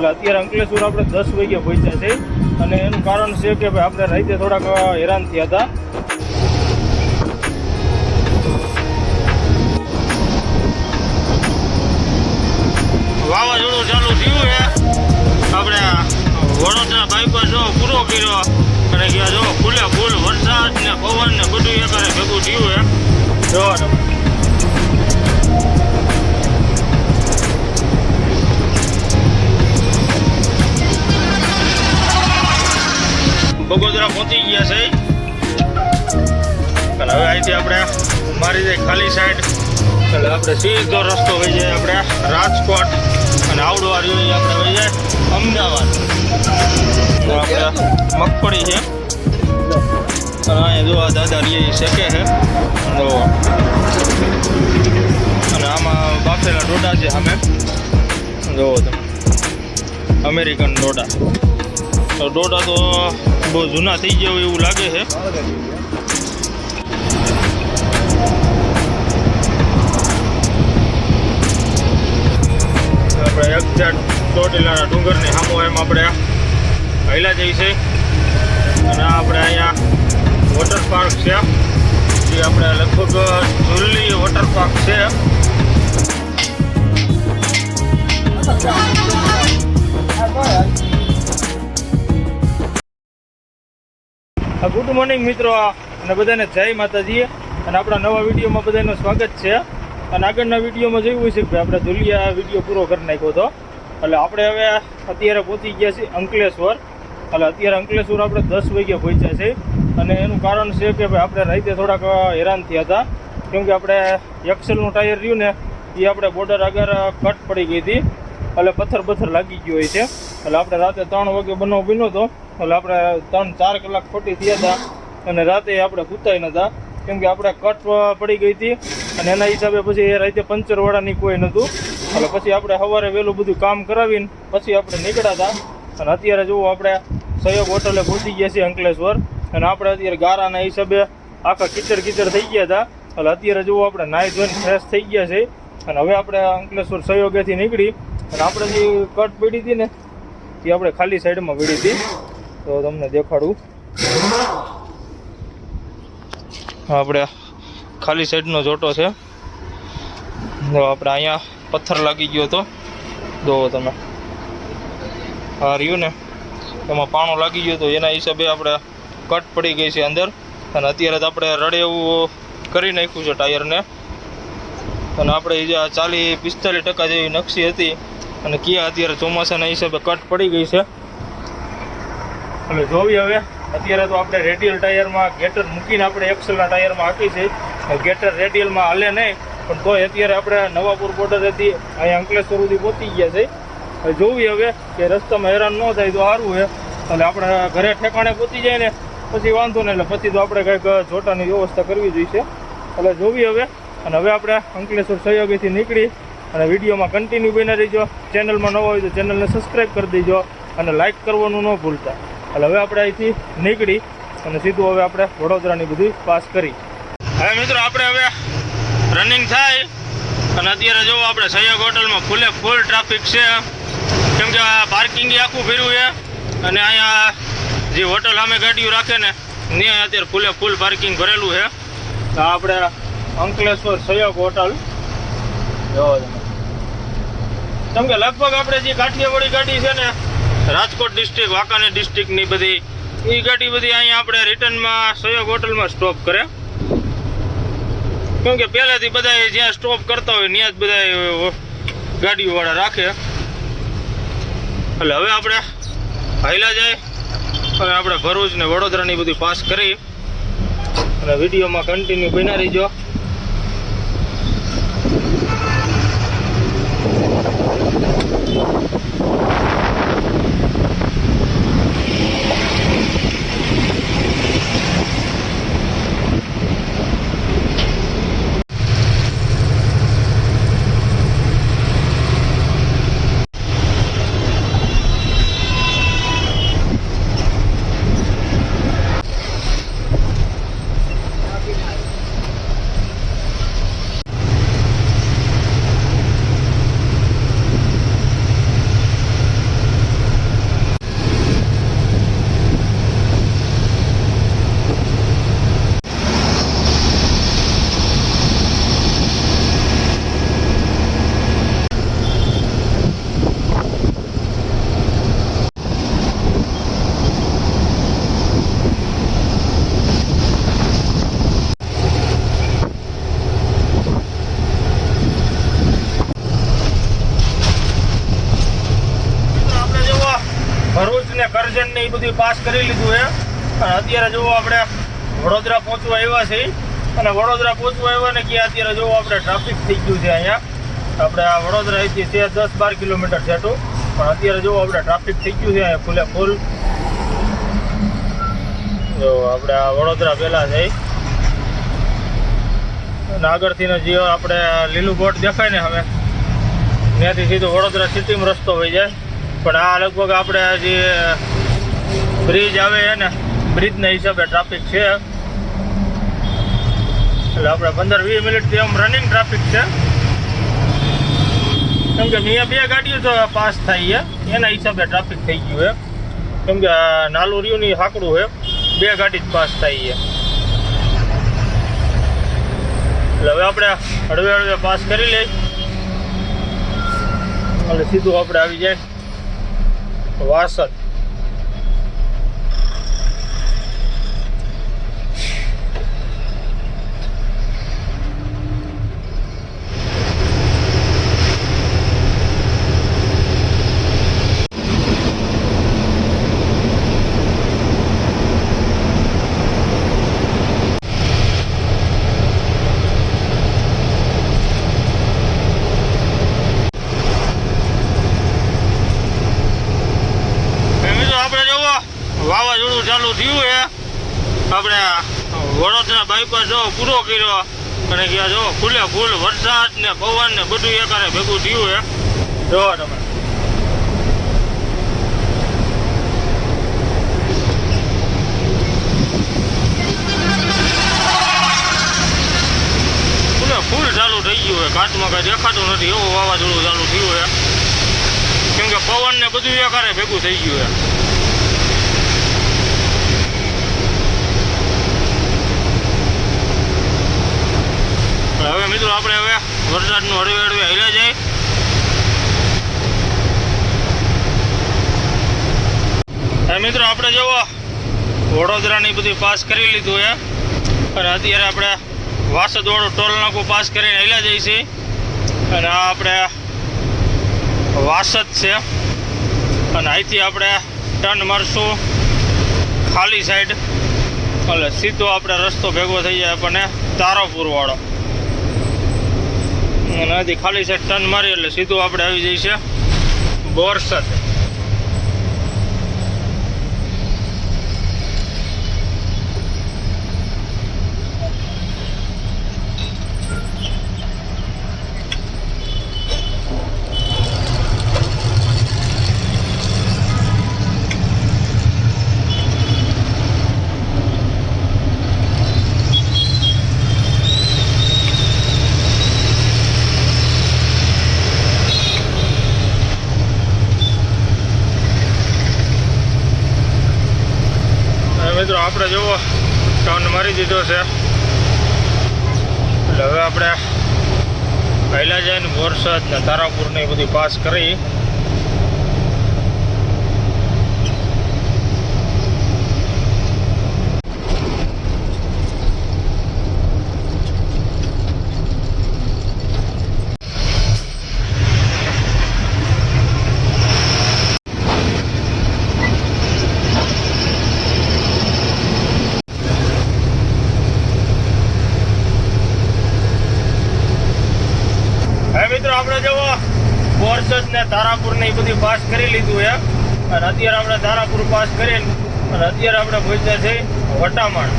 એટલે અત્યારે અંકલેશ્વર આપણે દસ વાગે પહોંચ્યા છે અને એનું કારણ છે કે ભાઈ આપણે રાતે થોડાક હેરાન થયા હતા. વાવાઝોડું ચાલુ થયું છે. આપણે વડોદરા બાયપાસ જો પૂરો કર્યો. અને ગયા જો ફૂલે ફૂલ વરસાદ ને પવન ને બધું એકારે ભેગું થયું છે. જો. બગોદરા પહોંચી ગયા છે. અને હવે અહીંથી આપણે મારી જાય ખાલી સાઈડ એટલે આપણે સીધો રસ્તો વહી જાય આપણે રાજકોટ અને આવડવા એ આપણે વહી જાય અમદાવાદ. તો આપણે મગફળી છે. અને અહીંયા જો આ દાદા લઈ શેકે છે. અને આમાં બાફેલા ડોડા છે સામે. જોવો તમે. અમેરિકન ડોડા. તો ડોડા તો બહુ જૂના થઈ ગયા હોય એવું લાગે છે આપણે એક્ઝેક્ટ ચોટીલાના ડુંગરની સામો એમ આપણે પહેલાં જઈ છે અને આ આપણે અહીંયા વોટર પાર્ક છે જે આપણે લગભગ જુલ્લી વોટર પાર્ક છે ગુડ મોર્નિંગ મિત્રો અને બધાને જય માતાજી. અને આપણા નવા વિડીયોમાં બધાનું સ્વાગત છે. અને આગળના વિડીયોમાં જોયું છે કે આપણે ધુલિયા વીડિયો પૂરો કરી નાખ્યો હતો. એટલે આપણે હવે અત્યારે પહોંચી ગયા છીએ અંકલેશ્વર. એટલે અત્યારે અંકલેશ્વર આપણે દસ વાગ્યા પહોંચ્યા છે અને એનું કારણ છે કે ભાઈ આપણે રાતે થોડાક હેરાન થયા હતા. કેમકે આપણે એક્સેલનું ટાયર રહ્યું ને, એ આપણે બોર્ડર આગળ કટ પડી ગઈ હતી. એટલે પથ્થર પથ્થર લાગી ગયો હોય છે. એટલે આપણે રાતે ત્રણ વાગે બનાવ બન્યો હતો એટલે આપણે ત્રણ ચાર કલાક ખોટી થયા હતા અને રાતે આપણે કૂતાય નતા. કેમ કે આપણે કટ પડી ગઈ હતી અને એના હિસાબે પછી એ રાતે પંચરવાળાની કોઈ નહોતું એટલે પછી આપણે સવારે વહેલું બધું કામ કરાવીને પછી આપણે નીકળ્યા હતા. અને અત્યારે જુઓ આપણે સહયોગ હોટલે પહોંચી ગયા છીએ અંકલેશ્વર. અને આપણે અત્યારે ગારાના હિસાબે આખા કિચડ કિચડ થઈ ગયા હતા. એટલે અત્યારે જુઓ આપણે નાહી ધોઈને ફ્રેશ થઈ ગયા છે. અને હવે આપણે અંકલેશ્વર સહયોગેથી નીકળી અને આપણે જે કટ પડી હતી ને, એ આપણે ખાલી સાઈડમાં પડી હતી. તો તમને દેખાડું. આપણે ખાલી સાઈડનો જોટો છે. જો આપણે અહીંયા પથ્થર લાગી ગયો હતો. જોવો તમે આ રહ્યું ને, એમાં પાણો લાગી ગયો હતો. એના હિસાબે આપણે કટ પડી ગઈ છે અંદર. અને અત્યારે તો આપણે રડે એવું કરી નાખ્યું છે ટાયરને. અને આપણે જે ચાલી પિસ્તાલીસ ટકા જેવી નકશી હતી અને કિયા અત્યારે ચોમાસાના હિસાબે કટ પડી ગઈ છે. એટલે જોવી હવે. અત્યારે તો આપણે રેડિયલ ટાયરમાં ગેટર મૂકીને આપણે એક્સેલના ટાયરમાં હાકી છે. ગેટર રેડિયલમાં હાલે નહીં, પણ તોય અત્યારે આપણે નવાપુર બોર્ડર હતી અહીંયા અંકલેશ્વર સુધી પહોંચી ગયા છે. જોવી હવે કે રસ્તામાં હેરાન ન થાય તો સારું છે. એટલે આપણે ઘરે ઠેકાણે પહોંચી જાય ને, પછી વાંધો નહીં, એટલે પછી તો આપણે કંઈક જોટાની વ્યવસ્થા કરવી જોઈશે. એટલે જોવી હવે. અને હવે આપણે અંકલેશ્વર સહયોગીથી નીકળી. અને વિડીયોમાં કન્ટિન્યુ બની રહીજો. ચેનલમાં નવો હોય તો ચેનલને સબસ્ક્રાઈબ કરી દેજો અને લાઇક કરવાનું ન ભૂલતા. એટલે હવે આપણે અહીંથી નીકળી અને સીધું હવે આપણે વડોદરાની બધી પાસ કરી. હવે મિત્રો આપણે હવે રનિંગ થાય અને અત્યારે જોવો આપણે સહયોગ હોટલમાં ફૂલે ફૂલ ટ્રાફિક છે. કેમ કે આ પાર્કિંગ આખું ફેરવું છે અને અહીંયા જે હોટલ સામે ગાડીઓ રાખે ને, ત્યાં અત્યારે ફૂલે ફૂલ પાર્કિંગ ભરેલું છે. તો આપણે અંકલેશ્વર સહયોગ હોટલ. જોવો કેમ કે લગભગ આપણે જે કાઠિયાવાડી ગાડી છે ને, રાજકોટ ડિસ્ટ્રિક્ટ વાંકાનેર ડિસ્ટ્રિક્ટની બધી એ ગાડી બધી અહીંયા આપણે રિટર્નમાં સહયોગ હોટલમાં સ્ટોપ કરે. કેમ કે પહેલાંથી બધા જ્યાં સ્ટોપ કરતા હોય ત્યાં જ બધા ગાડીઓવાળા રાખે. એટલે હવે આપણે હાઈલા જાય. અને આપણે ભરૂચ ને વડોદરાની બધી પાસ કરી. અને વિડીયોમાં કન્ટિન્યુ બના રહીજો. એ બધું પાસ કરી લીધું છે. અને અત્યારે જો આપણે વડોદરા પહોંચવા આવ્યા છે અને વડોદરા પહોંચવા આવ્યા ને કે અત્યારે જો આપણે ટ્રાફિક થઈ ગયું છે અહીંયા. આપણે આ વડોદરા અહીંથી છે દસ બાર કિલોમીટર જેટલું. પણ અત્યારે જો આપણે ટ્રાફિક થઈ ગયું છે અહીંયા ફૂલે ફૂલ જો આપણે આ વડોદરા પહેલાં છે. અને આગળથી જે આપણે લીલું બોટ દેખાય ને હવે. ત્યાંથી સીધું વડોદરા સિટીમાં રસ્તો હોય જાય. પણ આ લગભગ આપણે જે બ્રિજ આવે છે ને બ્રિજના હિસાબે ટ્રાફિક છે. એટલે આપણે પંદર વીસ મિનિટથી આમ રનિંગ ટ્રાફિક છે. કેમ કે અહીંયા બે ગાડીઓ તો પાસ થાય છે. એના હિસાબે ટ્રાફિક થઈ ગયું છે. કેમ કે નાલું રહ્યું ની હાકડું છે. બે ગાડી જ પાસ થાય છે. એટલે હવે આપણે હળવે હળવે પાસ કરી લઈ એટલે સીધું આપણે આવી જાય. વાસદ મિત્રો આપણે જોવો વાવાઝોડું ચાલુ થયું છે આપણે વડોદરા બાયપાસ જો પૂરો કર્યો. અને ગયા જો ફૂલે ફૂલ વરસાદ ને પવન ને બધું એકારે ભેગું થયું હે. જો તમે ફૂલે ચાલુ થઈ ગયું હોય કાચમાં કાંઈ દેખાતું નથી. એવું વાવાઝોડું ચાલુ થયું હોય કેમ કે પવન ને બધું એકારે ભેગું થઈ ગયું છે હવે મિત્રો આપણે હવે વરસાદનું હળવે હળવે હેલા જાય. હવે મિત્રો આપણે જુઓ, વડોદરાની બધી પાસ કરી લીધું હે અને અત્યારે આપણે વાસદવાળું ટોલ નાકું પાસ કરીને હેલા જઈએ અને આ આપણે વાસદ છે. અને અહીંથી આપણે ટર્ન મારશું ખાલી સાઈડ એટલે સીધો આપણે રસ્તો ભેગો થઈ જાય આપણને તારાપુર વાળો અને ખાલી સાઈડ ટર્ન મારી એટલે સીધું આપણે આવી જઈશું છે બોરસદ અને મિત્રો આપણે જુઓ ટર્ન મારી દીધો છે. એટલે હવે આપણે પહેલાં જઈને બોરસદ ને તારાપુરને બધી પાસ કરી હવે મિત્રો આપણે જુઓ બોરસદ ને તારાપુર ને એ બધી પાસ કરી લીધું છે અને અત્યારે આપણે ધારાપુર પાસ કરીને અને અત્યારે આપણે પહોંચ્યા છે વટામણ.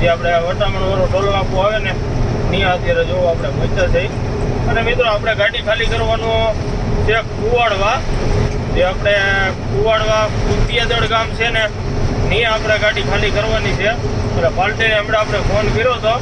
જે આપણે વટામણ વાળો ટોલો આપવો આવે ને, ત્યાં અત્યારે જોવો આપણે પહોંચ્યા છે. અને મિત્રો, આપણે ગાડી ખાલી કરવાનું છે કુવાડવા. જે આપણે કુવાડવા કુતિયાદળ ગામ છે ને, ત્યાં આપણે ગાડી ખાલી કરવાની છે. એટલે પાર્ટીને હમણાં આપણે ફોન કર્યો હતો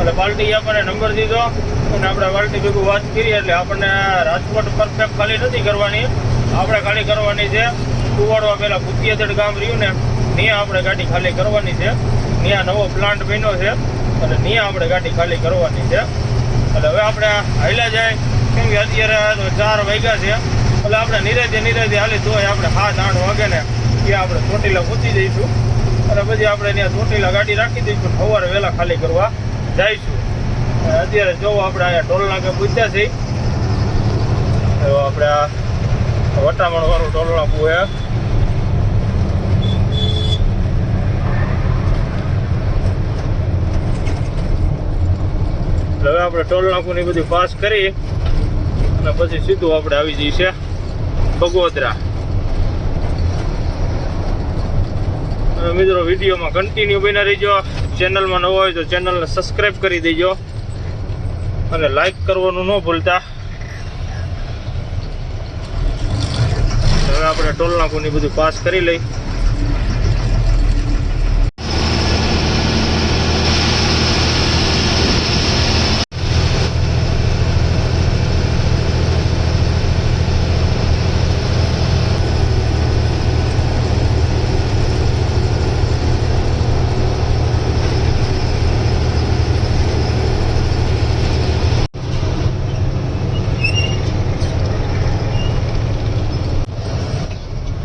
એટલે પાર્ટી આપણને નંબર દીધો, અને આપણે પાર્ટી ભેગું વાત કરી, એટલે આપણને રાજકોટ પરફેક્ટ ખાલી નથી કરવાની. આપણે ખાલી કરવાની છે કુવાડવા પહેલાં કુતિયાદળ ગામ રહ્યું ને, ત્યાં આપણે ગાડી ખાલી કરવાની છે. ત્યાં નવો પ્લાન્ટ બન્યો છે અને ત્યાં આપણે ગાડી ખાલી કરવાની છે. એટલે હવે આપણે હાલ્યા જાય. કેમ કે અત્યારે ચાર વાગ્યા છે. એટલે આપણે નિરાજે નિરાજે હાલી તોય આપણે સાત આઠ વાગે ને ત્યાં આપણે ચોટીલા પહોંચી જઈશું. અને પછી આપણે ત્યાં ચોટીલા ગાડી રાખી દઈશું સવારે વહેલા ખાલી કરવા જઈશું. અત્યારે જો આપણે અહીંયા ટોલ નાકે પૂછ્યા છીએ તો આપણે વટામણ વાળું ટોલડા પૂ હવે આપણે ટોલનાકું ને બધું પાસ કરી અને પછી સીધું આપણે આવી જઈએ છે ભગોદરા મિત્રો, વિડીયોમાં કન્ટિન્યુ બની રહીજો. ચેનલમાં નવો હોય તો ચેનલને સબસ્ક્રાઈબ કરી દેજો. અને લાઈક કરવાનું ન ભૂલતા. હવે આપણે ટોલ નાકું બધું પાસ કરી લઈ.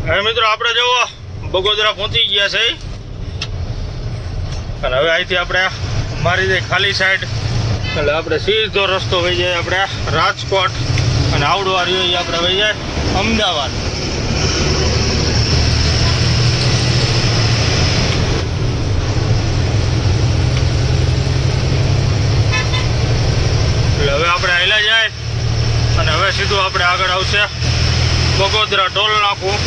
હવે મિત્રો આપણે જુઓ, બગોદરા પહોંચી ગયા છે. અને હવે અહીંથી આપણે મારી દે ખાલી સાઈડ એટલે આપણે સીધો રસ્તો વહી જાય આપણે રાજકોટ અને આવડવા રહ્યો આપણે વહી જાય અમદાવાદ. એટલે હવે આપણે હેલા જાય અને હવે સીધું આપણે આગળ આવશે બગોદરા ટોલ નાખું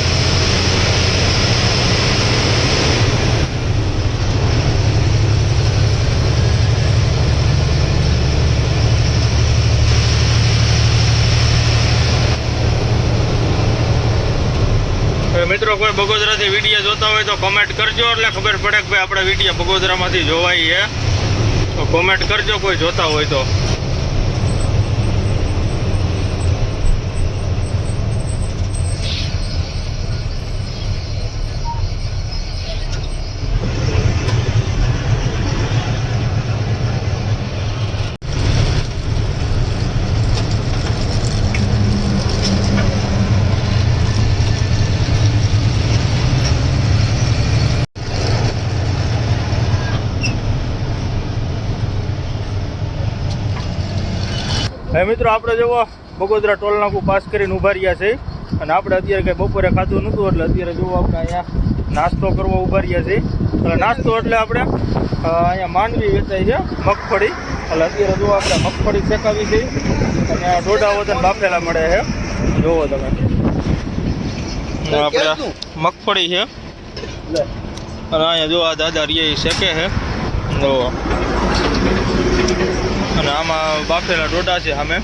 મિત્રો, કોઈ બગોદરાથી વીડિયો જોતા હોય તો કોમેન્ટ કરજો. એટલે ખબર પડે કે ભાઈ આપણે વીડિયો બગોદરામાંથી જોવાય છે. તો કોમેન્ટ કરજો, કોઈ જોતા હોય તો. હવે મિત્રો આપણે જુઓ બગોદરા ટોલ નાકું પાસ કરીને ઊભા રહ્યા છે. અને આપણે અત્યારે કંઈ બપોરે ખાધું નહોતું એટલે અત્યારે જુઓ આપણે અહીંયા નાસ્તો કરવા ઊભા રહ્યા છે. એટલે નાસ્તો એટલે આપણે અહીંયા માંડવી વેચાય છે મગફળી. એટલે અત્યારે જુઓ આપણે મગફળી શેકાવી છે. અને આ ડોડા વજન બાફેલા મળે છે. જુઓ તમે. અને આપણે મગફળી છે. અને અહીંયા જો આ દાદા રિયા શેકે છે. જુઓ અને આમાં બાફેલા ડોડા છે સામે.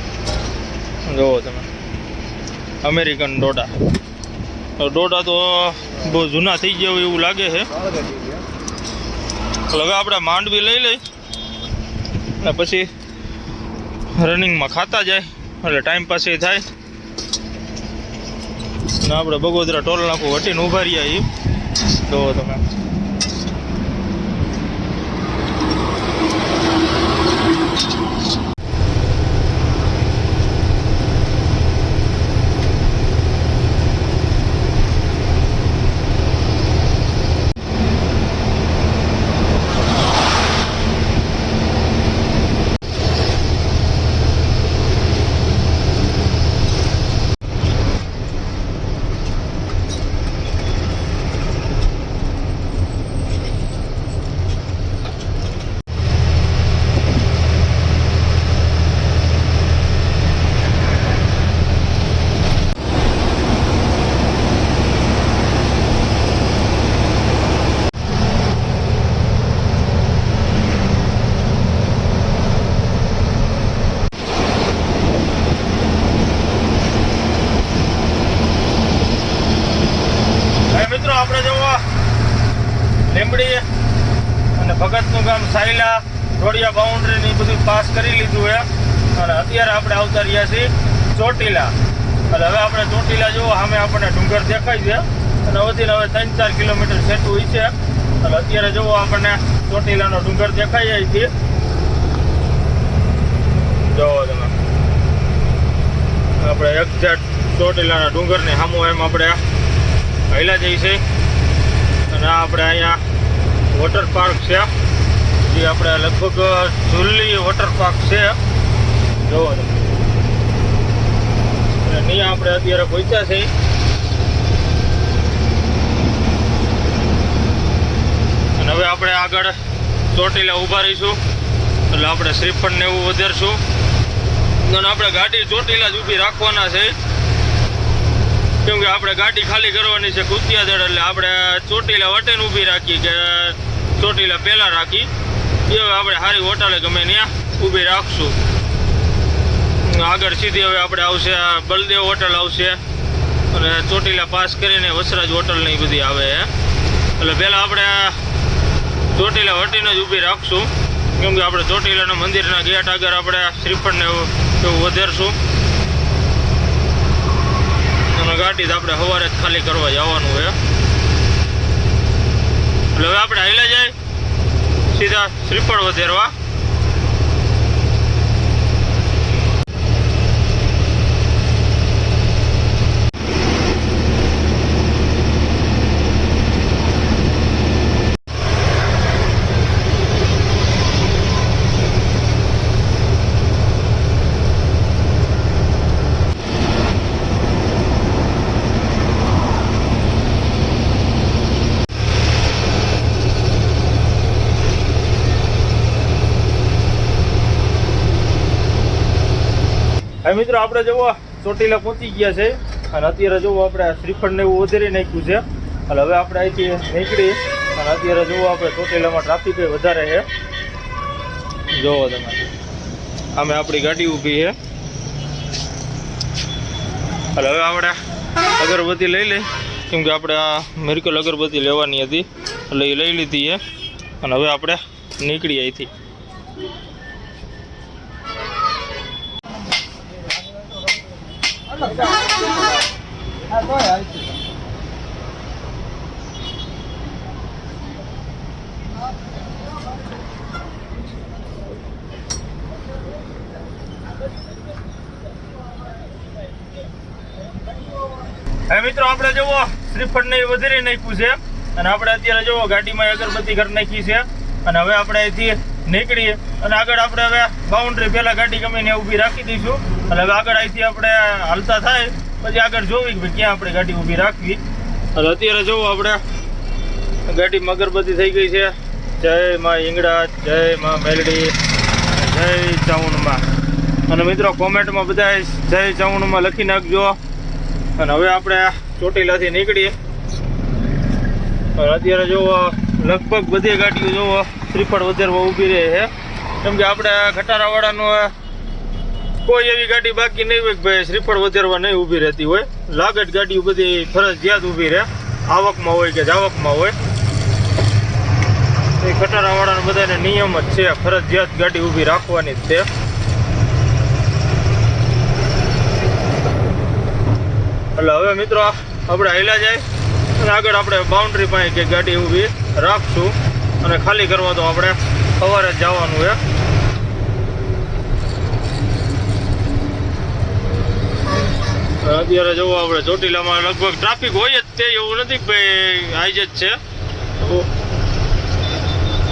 જુઓ તમે. અમેરિકન ડોડા તો ડોડા તો બહુ જૂના થઈ ગયા હોય એવું લાગે છે. હવે આપણે માંડવી લઈ લઈ. અને પછી રનિંગમાં ખાતા જાય. એટલે ટાઈમ પાસ એ થાય. અને આપણે બગોદરા ટોલ નાખું વટીને ઊભા રહ્યા એ જુઓ તમે હવે મિત્રો આપણે જુઓ લીંબડી અને ભગતનું ગામ સાયલા રોડિયા બાઉન્ડ્રી ને ઈ બધું પાસ કરી લીધું છે અને અત્યારે આપણે આવતા રહ્યા છીએ ચોટીલા. એટલે હવે આપણે ચોટીલા જુઓ સામે આપણને ડુંગર દેખાય છે. અને હવેથી હવે ત્રણ ચાર કિલોમીટર સેટું હોય છે. એટલે અત્યારે જુઓ આપણને ચોટીલાનો ડુંગર દેખાઈ જાય છે જુઓ તમે. આપણે એક્ઝેક્ટ ચોટીલાના ડુંગરની સામો એમ આપણે હૈલા જઈ છે અને આપણે અહીંયા વોટર પાર્ક છે. જે આપણે લગભગ જુલ્લી વોટર પાર્ક છે. જોવો તમે. આપણે અત્યારે પહોંચ્યા છે અને હવે આપણે આગળ ચોટીલા ઊભા રહીશું. એટલે આપણે શ્રીફળ ને એવું વધારશું. અને આપણે ગાડી ચોટીલા જ ઊભી રાખવાના છે. કેમ કે આપણે ગાડી ખાલી કરવાની છે કુતિયાદળ એટલે આપણે ચોટીલા વટેન ઊભી રાખી કે ચોટીલા પહેલાં રાખી એ હવે આપણે સારી હોટલે ગમે ત્યાં ઊભી રાખશું. આગળ સીધી હવે આપણે આવશે બલદેવ હોટલ આવશે. અને ચોટીલા પાસ કરીને વસરાજ હોટલ ને બધી આવે છે એટલે પહેલાં આપણે ચોટીલા વટીને જ ઊભી રાખશું. કેમ કે આપણે ચોટીલાના મંદિરના ગેટ આગળ આપણે શ્રીફળને એવું વધારશું. અને ગાડી તો આપણે સવારે જ ખાલી કરવા જવાનું હોય એટલે હવે આપણે હાઈલા જાય. સીધા શ્રીફળ વધારવા. મિત્રો, આપણે જુઓ, ચોટીલા પહોંચી ગયા છે. અને અત્યારે જુઓ, આપણે શ્રીફળને એવું વધારી નાખ્યું છે. એટલે હવે આપણે અહીંથી નીકળી. અને અત્યારે જુઓ, આપણે ચોટીલામાં ટ્રાફિક વધારે છે. જુઓ તમે. આમે આપણી ગાડી ઊભી છે. એટલે હવે આપણે અગરબત્તી લઈ લઈ. કેમ કે આપણે આ મેરિકલ અગરબત્તી લેવાની હતી. એટલે એ લઈ લીધી છે. અને હવે આપણે નીકળીએ અહીંથી. હવે મિત્રો આપણે જુઓ શ્રીફળ ને વધારી નાખ્યું છે. અને આપણે અત્યારે જુઓ, ગાડીમાં અગરબત્તી કરી નાખી છે. અને હવે આપણે અહીંથી નીકળીએ. અને આગળ આપણે હવે બાઉન્ડ્રી પહેલા ગાડી ગમીને ઊભી રાખી દઈશું. અને હવે આગળ અહીંથી આપણે હાલતા થાય, પછી આગળ જોવી કે ક્યાં આપણે ગાડી ઊભી રાખવી. અને અત્યારે જુઓ આપણે, ગાડી અગરબત્તી થઈ ગઈ છે. જય માં ઈંગડા જય માં મેલડી, જય ચૌણમાં અને મિત્રો કોમેન્ટમાં બધા જય ચાઉનમાં લખી નાખજો. અને હવે આપણે ચોટીલાથી નીકળીએ. અત્યારે જુઓ લગભગ બધી ગાડીઓ જુઓ શ્રીફળ વધારવા ઊભી રહે છે. કેમ કે આપણે ખટારાવાળાનું કોઈ એવી ગાડી બાકી નહીં હોય ભાઈ શ્રીફળ વધારવા નહીં ઊભી રહેતી હોય. લાગત ગાડીઓ બધી ફરજિયાત ઊભી રહે. આવકમાં હોય કે જાવકમાં હોય. એ કટારાવાળાને બધાને નિયમ જ છે, ફરજિયાત ગાડી ઊભી રાખવાની જ છે. એટલે હવે મિત્રો, આપણે હાલ્યા જાય. અને આગળ આપણે બાઉન્ડ્રી પાસે કે ગાડી ઊભી રાખશું. અને ખાલી કરવા તો આપણે સવારે જ જવાનું છે. અત્યારે જવું આપણે ચોટીલામાં લગભગ ટ્રાફિક હોય જ તે એવું નથી ભાઈ આજ જ છે.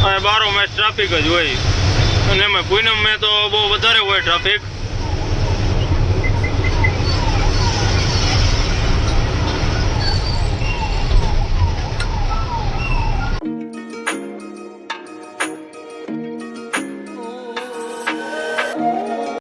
અને બારો મેચ ટ્રાફિક જ હોય. અને એમાં પૂનમ મેં તો બહુ વધારે હોય ટ્રાફિક